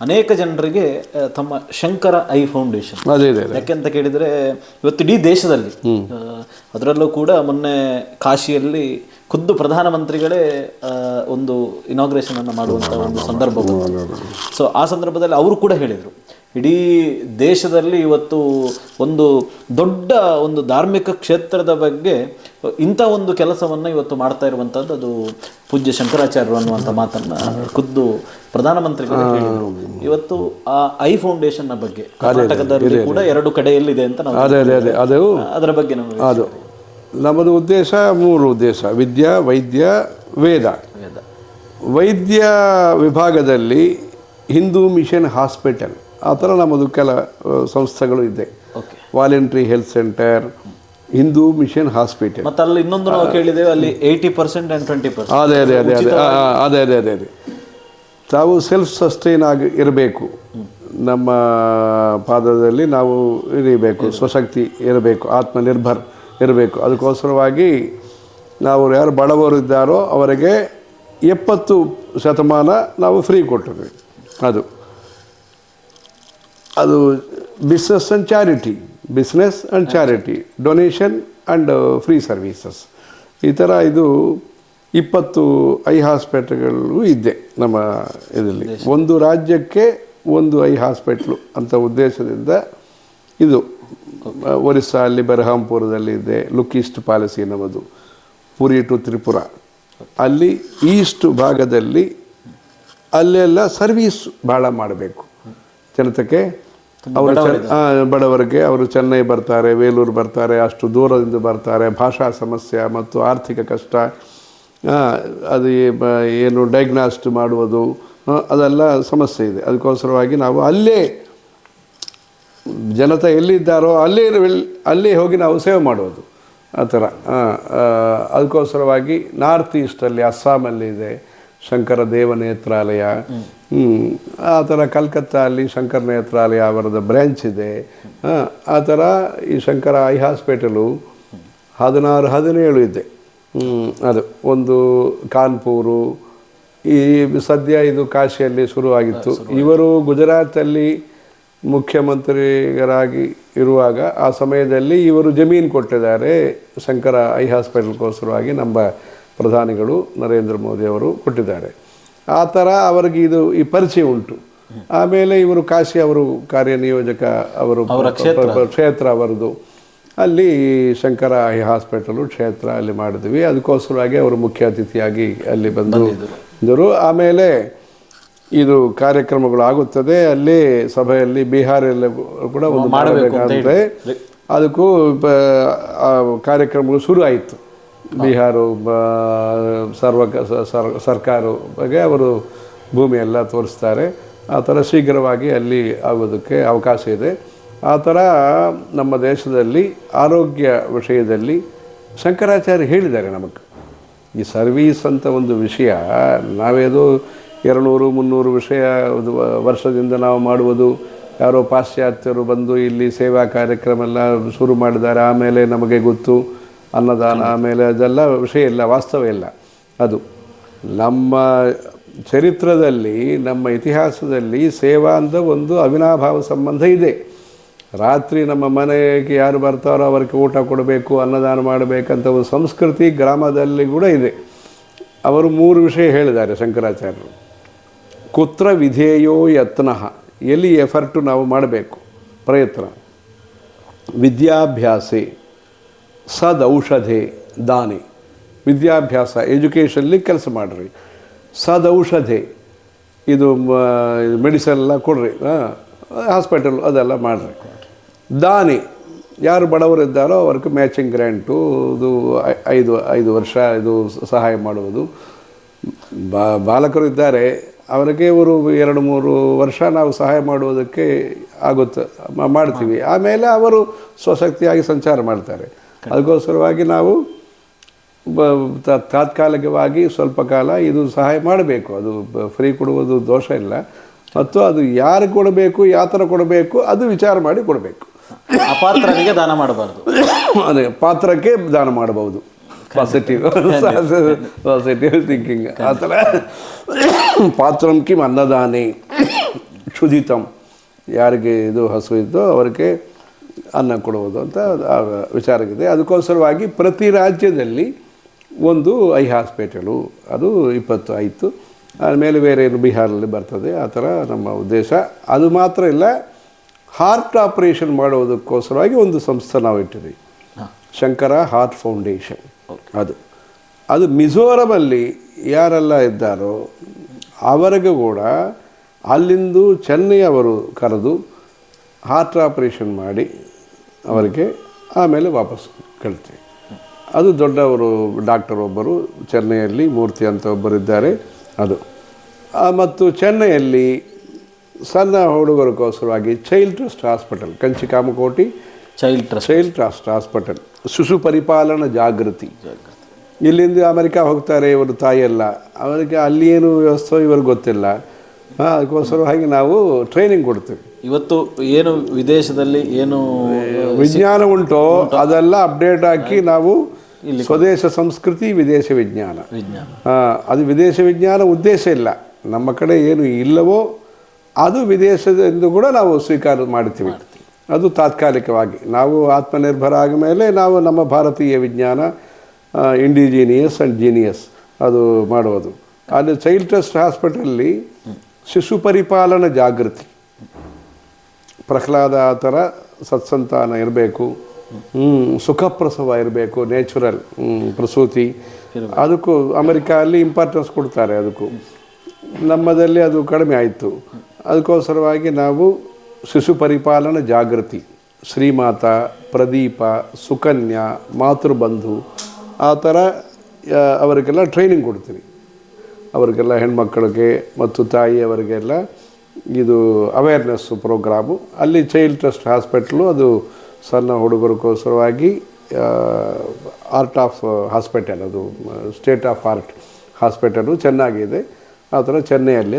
ಅನೇಕ ಜನರಿಗೆ ತಮ್ಮ ಶಂಕರ ಐ ಫೌಂಡೇಶನ್. ಇದೆ ಯಾಕೆಂತ ಕೇಳಿದ್ರೆ ಇವತ್ತು ಇಡೀ ದೇಶದಲ್ಲಿ ಅದರಲ್ಲೂ ಕೂಡ ಮೊನ್ನೆ ಕಾಶಿಯಲ್ಲಿ ಖುದ್ದು ಪ್ರಧಾನಮಂತ್ರಿಗಳೇ ಒಂದು ಇನಾಗ್ರೇಷನ್ ಅನ್ನು ಮಾಡುವಂತಹ ಒಂದು ಸಂದರ್ಭ ಸೊ ಆ ಸಂದರ್ಭದಲ್ಲಿ ಅವರು ಕೂಡ ಹೇಳಿದರು ಇಡೀ ದೇಶದಲ್ಲಿ ಇವತ್ತು ಒಂದು ದೊಡ್ಡ ಒಂದು ಧಾರ್ಮಿಕ ಕ್ಷೇತ್ರದ ಬಗ್ಗೆ ಇಂಥ ಒಂದು ಕೆಲಸವನ್ನ ಇವತ್ತು ಮಾಡ್ತಾ ಇರುವಂಥದ್ದು ಅದು ಪೂಜ್ಯ ಶಂಕರಾಚಾರ್ಯರು ಅನ್ನುವಂಥ ಮಾತನ್ನ ಖುದ್ದು ಪ್ರಧಾನಮಂತ್ರಿಗಳು ಹೇಳಿದರು. ಇವತ್ತು ಆ ಐ ಫೌಂಡೇಶನ್ನ ಬಗ್ಗೆ ಕರ್ನಾಟಕದಲ್ಲಿ ಕೂಡ ಎರಡು ಕಡೆಯಲ್ಲಿದೆ ಅಂತ ನಾವು ಅದೇ ಅದೇ ಅದೇ ಅದು ಅದರ ಬಗ್ಗೆ ನಾವು ಅದು ನಮ್ಮದು ಉದ್ದೇಶ ಮೂರು ಉದ್ದೇಶ ವಿದ್ಯಾ ವೈದ್ಯ ವೇದ. ವೇದ. ವೈದ್ಯ ವಿಭಾಗದಲ್ಲಿ ಹಿಂದೂ ಮಿಷನ್ ಹಾಸ್ಪಿಟಲ್. ಆ ಥರ ನಮ್ಮದು ಕೆಲ ಸಂಸ್ಥೆಗಳು ಇದೆ. Okay. Voluntary health centre Hindu Mission Hospital ಮತ್ತೆ ಅಲ್ಲಿ ಇನ್ನೊಂದು ನಾವು ಕೇಳಿದ್ದೇವೆ ಅಲ್ಲಿ eighty percent and twenty percent ಅದೇ ಅದೇ ಅದೇ ಅದೇ ಅದೇ ಅದೇ ಅದೇ ಅದೇ. ತಾವು ಸೆಲ್ಫ್ ಸಸ್ಟೈನ್ ಆಗಿ ಇರಬೇಕು. ನಮ್ಮ ಪಾದದಲ್ಲಿ ನಾವು ಇರಬೇಕು ಸ್ವಶಕ್ತಿ ಇರಬೇಕು ಆತ್ಮನಿರ್ಭರ್ ಇರಬೇಕು. ಅದಕ್ಕೋಸ್ಕರವಾಗಿ ನಾವು ಯಾರು ಬಡವರು ಇದ್ದಾರೋ ಅವರಿಗೆ ಎಪ್ಪತ್ತು ಶತಮಾನ ನಾವು ಫ್ರೀ ಕೊಟ್ಟಿದ್ವಿ ಅದು. ಅದು business and charity business and charity donation and free services ಈ ಥರ ಇದು ಇಪ್ಪತ್ತು ಐ ಹಾಸ್ಪಿಟ್ಲ್ಗಳು ಇದೆ ನಮ್ಮ ಇದರಲ್ಲಿ. ಒಂದು ರಾಜ್ಯಕ್ಕೆ ಒಂದು ಐ ಹಾಸ್ಪಿಟ್ಲು ಅಂತ ಉದ್ದೇಶದಿಂದ ಇದು. ಒರಿಸ್ಸಾ ಅಲ್ಲಿ ಬೆರಹಾಂಪುರದಲ್ಲಿ ಇದೆ ಲುಕ್ ಈಸ್ಟ್ ಪಾಲಿಸಿ ನಮ್ಮದು ಪುರಿ ಟು ತ್ರಿಪುರ. ಅಲ್ಲಿ ಈಸ್ಟ್ ಭಾಗದಲ್ಲಿ ಅಲ್ಲೆಲ್ಲ ಸರ್ವೀಸ್ ಭಾಳ ಮಾಡಬೇಕು. ಜನತೆಗೆ ಅವರು ಬಡವರಿಗೆ ಅವರು ಚೆನ್ನೈ ಬರ್ತಾರೆ ವೇಲೂರು ಬರ್ತಾರೆ ಅಷ್ಟು ದೂರದಿಂದ ಬರ್ತಾರೆ. ಭಾಷಾ ಸಮಸ್ಯೆ ಮತ್ತು ಆರ್ಥಿಕ ಕಷ್ಟ ಅದು ಏನು ಡಯಾಗ್ನಾಸ್ಟ್ ಮಾಡುವುದು ಅದೆಲ್ಲ ಸಮಸ್ಯೆ ಇದೆ. ಅದಕ್ಕೋಸ್ಕರವಾಗಿ ನಾವು ಅಲ್ಲೇ ಜನತೆ ಎಲ್ಲಿದ್ದಾರೋ ಅಲ್ಲೇ ಅಲ್ಲೇ ಹೋಗಿ ನಾವು ಸೇವೆ ಮಾಡುವುದು. ಆ ಥರ. ಅದಕ್ಕೋಸ್ಕರವಾಗಿ ನಾರ್ತ್ ಈಸ್ಟಲ್ಲಿ ಅಸ್ಸಾಮಲ್ಲಿ ಇದೆ ಶಂಕರ ದೇವ ನೇತ್ರಾಲಯ. ಆ ಥರ ಕಲ್ಕತ್ತಾ ಅಲ್ಲಿ ಶಂಕರ ನೇತ್ರಾಲಯ ಅವರದ ಬ್ರ್ಯಾಂಚ್ ಇದೆ. ಆ, ಥರ ಈ ಶಂಕರ ಐ ಹಾಸ್ಪಿಟಲು ಹದಿನಾರು ಹದಿನೇಳು ಇದೆ. ಅದು ಒಂದು ಕಾನ್ಪುರು ಈ ಸದ್ಯ ಇದು ಕಾಶಿಯಲ್ಲಿ ಶುರುವಾಗಿತ್ತು. ಇವರು ಗುಜರಾತಲ್ಲಿ ಮುಖ್ಯಮಂತ್ರಿಗರಾಗಿ ಇರುವಾಗ ಆ ಸಮಯದಲ್ಲಿ ಇವರು ಜಮೀನು ಕೊಟ್ಟಿದ್ದಾರೆ. ಶಂಕರ ಐ ಹಾಸ್ಪಿಟಲ್ಗೋಸ್ಕರವಾಗಿ ನಮ್ಮ ಪ್ರಧಾನಿಗಳು ನರೇಂದ್ರ ಮೋದಿ ಅವರು ಕೊಟ್ಟಿದ್ದಾರೆ. ಆ ಥರ ಅವರಿಗೆ ಇದು ಈ ಪರಿಚಯ ಉಂಟು. ಆಮೇಲೆ ಇವರು ಕಾಶಿ ಅವರು ಕಾರ್ಯನಿಯೋಜಕ ಅವರು ಕ್ಷೇತ್ರ. ಅವರದು. ಅಲ್ಲಿ ಶಂಕರ ಐ ಹಾಸ್ಪಿಟಲು ಕ್ಷೇತ್ರ ಅಲ್ಲಿ ಮಾಡಿದ್ವಿ. ಅದಕ್ಕೋಸ್ಕರವಾಗಿ ಅವರು ಮುಖ್ಯ ಅತಿಥಿಯಾಗಿ ಅಲ್ಲಿ ಬಂದು ಇದ್ದರು. ಆಮೇಲೆ ಇದು ಕಾರ್ಯಕ್ರಮಗಳು ಆಗುತ್ತದೆ. ಅಲ್ಲಿ ಸಭೆಯಲ್ಲಿ ಬಿಹಾರಲ್ಲಿ ಕೂಡ ಒಂದು ಮಾಡಬೇಕಾದ್ರೆ ಅದಕ್ಕೂ ಕಾರ್ಯಕ್ರಮಗಳು ಶುರು ಆಯಿತು. ಬಿಹಾರ ಸರ್ವ ಬಗ್ಗೆ ಅವರು ಭೂಮಿ ಎಲ್ಲ ತೋರಿಸ್ತಾರೆ. ಆ ಥರ ಶೀಘ್ರವಾಗಿ ಅಲ್ಲಿ ಆಗೋದಕ್ಕೆ ಅವಕಾಶ ಇದೆ. ಆ ಥರ ನಮ್ಮ ದೇಶದಲ್ಲಿ ಆರೋಗ್ಯ ವಿಷಯದಲ್ಲಿ ಶಂಕರಾಚಾರ್ಯ ಹೇಳಿದ್ದಾರೆ ನಮಗೆ. ಈ ಸರ್ವೀಸ್ ಅಂತ ಒಂದು ವಿಷಯ, ನಾವೇದು ಎರಡುನೂರು, ಮುನ್ನೂರು ವಿಷಯ ವರ್ಷದಿಂದ ನಾವು ಮಾಡುವುದು. ಯಾರೋ ಪಾಶ್ಚಾತ್ಯರು ಬಂದು ಇಲ್ಲಿ ಸೇವಾ ಕಾರ್ಯಕ್ರಮ ಎಲ್ಲ ಶುರು ಮಾಡಿದ್ದಾರೆ, ಆಮೇಲೆ ನಮಗೆ ಗೊತ್ತು. ಅನ್ನದಾನ ಆಮೇಲೆ ಅದೆಲ್ಲ ವಿಷಯ ಇಲ್ಲ ವಾಸ್ತವ ಇಲ್ಲ. ಅದು ನಮ್ಮ ಚರಿತ್ರದಲ್ಲಿ ನಮ್ಮ ಇತಿಹಾಸದಲ್ಲಿ ಸೇವಾ ಅಂತ ಒಂದು ಅವಿನಾಭಾವ ಸಂಬಂಧ ಇದೆ. ರಾತ್ರಿ ನಮ್ಮ ಮನೆಗೆ ಯಾರು ಬರ್ತಾರೋ ಅವರಿಗೆ ಊಟ ಕೊಡಬೇಕು ಅನ್ನದಾನ ಮಾಡಬೇಕಂತ ಒಂದು ಸಂಸ್ಕೃತಿ ಗ್ರಾಮದಲ್ಲಿ ಕೂಡ ಇದೆ. ಅವರು ಮೂರು ವಿಷಯ ಹೇಳಿದ್ದಾರೆ ಶಂಕರಾಚಾರ್ಯರು. ಕುತ್ರ ವಿಧೇಯೋ ಯತ್ನ ಎಲ್ಲಿ ಎಫರ್ಟು ನಾವು ಮಾಡಬೇಕು ಪ್ರಯತ್ನ. ವಿದ್ಯಾಭ್ಯಾಸೆ. ಸದೌಷಧೆ ದಾನಿ. ವಿದ್ಯಾಭ್ಯಾಸ, ಎಜುಕೇಷನ್ಲಿ ಕೆಲಸ ಮಾಡಿರಿ. ಸದೌಷಧೆ ಇದು ಮೆಡಿಸನ್ ಎಲ್ಲ ಕೊಡ್ರಿ ಹಾಸ್ಪಿಟಲ್ ಅದೆಲ್ಲ ಮಾಡಿರಿ. ದಾನಿ, ಯಾರು ಬಡವರಿದ್ದಾರೋ ಅವ್ರಿಗೆ ಮ್ಯಾಚಿಂಗ್ ಗ್ರ್ಯಾಂಟು, ಇದು ಐದು ಐದು ವರ್ಷ ಇದು ಸಹಾಯ ಮಾಡುವುದು. ಬಾ, ಬಾಲಕರು ಇದ್ದಾರೆ, ಅವರಿಗೆ ಇವರು ಎರಡು, ಮೂರು ವರ್ಷ ನಾವು ಸಹಾಯ ಮಾಡುವುದಕ್ಕೆ ಆಗುತ್ತೆ ಮಾಡ್ತೀವಿ. ಆಮೇಲೆ ಅವರು ಸ್ವಶಕ್ತಿಯಾಗಿ ಸಂಚಾರ ಮಾಡ್ತಾರೆ. ಅದಕ್ಕೋಸ್ಕರವಾಗಿ ನಾವು ತಾತ್ಕಾಲಿಕವಾಗಿ ಸ್ವಲ್ಪ ಕಾಲ ಇದು ಸಹಾಯ ಮಾಡಬೇಕು. ಅದು ಫ್ರೀ ಕೊಡುವುದು ದೋಷ ಇಲ್ಲ. ಮತ್ತು ಅದು ಯಾರು ಕೊಡಬೇಕು ಯಾವ ಥರ ಕೊಡಬೇಕು ಅದು ವಿಚಾರ ಮಾಡಿ ಕೊಡಬೇಕು. ಅಪಾತ್ರನಿಗೆ ದಾನ ಮಾಡಬಾರ್ದು. ಅದೇ ಪಾತ್ರಕ್ಕೆ ದಾನ ಮಾಡಬಹುದು. ಪಾಸಿಟಿವ್ ಪಾಸಿಟಿವ್ ಥಿಂಕಿಂಗ್ ಆ ಥರ. ಪಾತ್ರಂ ಕಿಮ್ ಅನ್ನದಾನಿ. ಕ್ಷುದಿತಂ ಯಾರಿಗೆ ಇದು ಹಸು ಇದ್ದೋ ಅವರಿಗೆ ಅನ್ನ ಕೊಡುವುದು ಅಂತ ವಿಚಾರಕ್ಕಿದೆ ವಿಚಾರವಿದೆ ಅದಕ್ಕೋಸ್ಕರವಾಗಿ ಪ್ರತಿ ರಾಜ್ಯದಲ್ಲಿ ಒಂದು ಐ ಹಾಸ್ಪಿಟಲು ಅದು ಇಪ್ಪತ್ತು ಆಯಿತು. ಆಮೇಲೆ ಬೇರೆ ಏನು ಬಿಹಾರಲ್ಲಿ ಬರ್ತದೆ ಆ ಥರ ನಮ್ಮ ಉದ್ದೇಶ. ಅದು ಮಾತ್ರ ಇಲ್ಲ ಹಾರ್ಟ್ ಆಪರೇಷನ್ ಮಾಡೋದಕ್ಕೋಸ್ಕರವಾಗಿ ಒಂದು ಸಂಸ್ಥೆ ನಾವು ಇಟ್ಟಿದ್ದೀವಿ. Shankara Heart Foundation. ಅದು. ಅದು ಮಿಜೋರಮಲ್ಲಿ ಯಾರೆಲ್ಲ ಇದ್ದಾರೋ ಅವರಿಗೂ ಕೂಡ ಅಲ್ಲಿಂದು ಚೆನ್ನೈ ಅವರು ಕರೆದು ಹಾರ್ಟ್ ಆಪರೇಷನ್ ಮಾಡಿ ಅವರಿಗೆ ಆಮೇಲೆ ವಾಪಸ್ ಕಳ್ತೀವಿ. ಅದು ದೊಡ್ಡವರು ಡಾಕ್ಟರ್ ಒಬ್ಬರು ಚೆನ್ನೈಯಲ್ಲಿ ಮೂರ್ತಿ ಅಂತ ಒಬ್ಬರಿದ್ದಾರೆ ಅದು. ಮತ್ತು ಚೆನ್ನೈಯಲ್ಲಿ ಸಣ್ಣ ಹುಡುಗರಿಗೋಸ್ಕರವಾಗಿ Child Trust Hospital Kanchi Kamakoti Child Trust Child Trust Hospital ಶಿಶು ಪರಿಪಾಲನಾ ಜಾಗೃತಿ. ಇಲ್ಲಿಂದ ಅಮೆರಿಕ ಹೋಗ್ತಾರೆ ಇವರು ತಾಯಿಯೆಲ್ಲ. ಅವರಿಗೆ ಅಲ್ಲಿ ಏನು ವ್ಯವಸ್ಥೆ ಇವ್ರಿಗೆ ಗೊತ್ತಿಲ್ಲ. ಅದಕ್ಕೋಸ್ಕರ ಅದಕ್ಕೋಸ್ಕರವಾಗಿ ನಾವು ಟ್ರೈನಿಂಗ್ ಕೊಡ್ತೀವಿ. ಇವತ್ತು ಏನು ವಿದೇಶದಲ್ಲಿ ಏನು ವಿಜ್ಞಾನ ಉಂಟೋ ಅದೆಲ್ಲ ಅಪ್ಡೇಟ್ ಹಾಕಿ ನಾವು ಸ್ವದೇಶ ಸಂಸ್ಕೃತಿ ವಿದೇಶ ವಿಜ್ಞಾನ. ಅದು ವಿದೇಶ ವಿಜ್ಞಾನ ಉದ್ದೇಶ ಇಲ್ಲ. ನಮ್ಮ ಕಡೆ ಏನು ಇಲ್ಲವೋ ಅದು ವಿದೇಶದಿಂದ ಕೂಡ ನಾವು ಸ್ವೀಕಾರ ಮಾಡ್ತೀವಿ. ಅದು ತಾತ್ಕಾಲಿಕವಾಗಿ. ನಾವು ಆತ್ಮನಿರ್ಭರ ಆದಮೇಲೆ ನಾವು ನಮ್ಮ ಭಾರತೀಯ ವಿಜ್ಞಾನ ಇಂಡಿಜಿನಿಯಸ್ ಆ್ಯಂಡ್ ಜೀನಿಯಸ್ ಅದು ಮಾಡುವುದು. ಅಲ್ಲಿ ಚೈಲ್ಡ್ ಟ್ರಸ್ಟ್ ಹಾಸ್ಪಿಟಲಲ್ಲಿ ಶಿಶು ಪರಿಪಾಲನಾ ಜಾಗೃತಿ. ಪ್ರಹ್ಲಾದ ಆ ಥರ ಸತ್ಸಂತಾನ ಇರಬೇಕು. ಸುಖಪ್ರಸವ ಇರಬೇಕು ನ್ಯಾಚುರಲ್ ಪ್ರಸೂತಿ. ಅದಕ್ಕೂ ಅಮೆರಿಕ ಅಲ್ಲಿ ಇಂಪಾರ್ಟೆನ್ಸ್ ಕೊಡ್ತಾರೆ ಅದಕ್ಕೂ. ನಮ್ಮದಲ್ಲಿ ಅದು ಕಡಿಮೆ ಆಯಿತು. ಅದಕ್ಕೋಸ್ಕರವಾಗಿ ನಾವು ಶಿಶು ಪರಿಪಾಲನಾ ಜಾಗೃತಿ. ಶ್ರೀಮಾತ ಪ್ರದೀಪ ಸುಕನ್ಯಾ ಮಾತೃಬಂಧು ಆ ಥರ ಅವರಿಗೆಲ್ಲ ಟ್ರೈನಿಂಗ್ ಕೊಡ್ತೀವಿ. ಅವರಿಗೆಲ್ಲ ಹೆಣ್ಮಕ್ಕಳಿಗೆ ಮತ್ತು ತಾಯಿಯವರಿಗೆಲ್ಲ ಇದು ಅವೇರ್ನೆಸ್ ಪ್ರೋಗ್ರಾಮು ಅಲ್ಲಿ ಚೈಲ್ಡ್ ಟ್ರಸ್ಟ್ ಹಾಸ್ಪಿಟ್ಲು ಅದು ಸಣ್ಣ ಹುಡುಗರಿಗೋಸ್ಕರವಾಗಿ ಆರ್ಟ್ ಆಫ್ ಹಾಸ್ಪಿಟಲ್ ಅದು ಸ್ಟೇಟ್ ಆಫ್ ಆರ್ಟ್ ಹಾಸ್ಪಿಟಲು ಚೆನ್ನಾಗಿದೆ. ಆ ಥರ ಚೆನ್ನೈಯಲ್ಲಿ